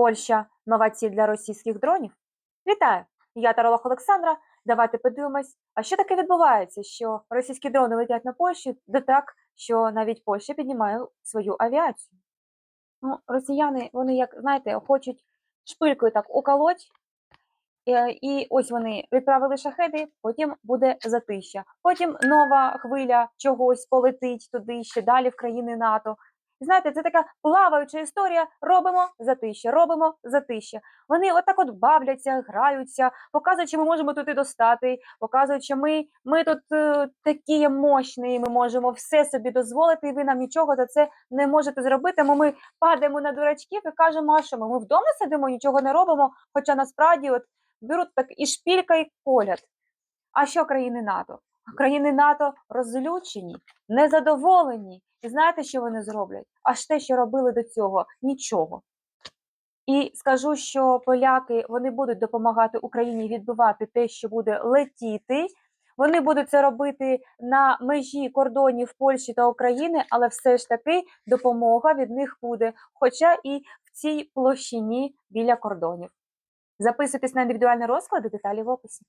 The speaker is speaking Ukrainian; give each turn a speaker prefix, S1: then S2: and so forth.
S1: Польща нова ціль для російських дронів? Вітаю! Я Таролог Олександра. Давайте подивимось, а що таке відбувається, що російські дрони летять на Польщу, де так, що навіть Польща піднімає свою авіацію. Ну, росіяни, вони, як знаєте, хочуть шпилькою так уколоть, Е, І ось вони відправили шахеди, потім буде затища. Потім нова хвиля чогось полетить туди ще далі в країни НАТО. Знаєте, це така плаваюча історія. Робимо затища, робимо затища. Вони отак от бавляться, граються, показують, що ми можемо тут і достати, показують, що ми, ми тут е, такі мощні, ми можемо все собі дозволити, і ви нам нічого за це не можете зробити. Тому ми падаємо на дурачків і кажемо, а що ми, ми вдома сидимо, нічого не робимо. Хоча насправді от беруть так і шпілька, і колять. А що країни НАТО? Країни НАТО розлючені, незадоволені. І знаєте, що вони зроблять? Аж те, що робили до цього, нічого. І скажу, що поляки вони будуть допомагати Україні відбивати те, що буде летіти. Вони будуть це робити на межі кордонів Польщі та України, але все ж таки допомога від них буде, хоча і в цій площині біля кордонів. Записуйтесь на індивідуальні розклади, деталі в описі.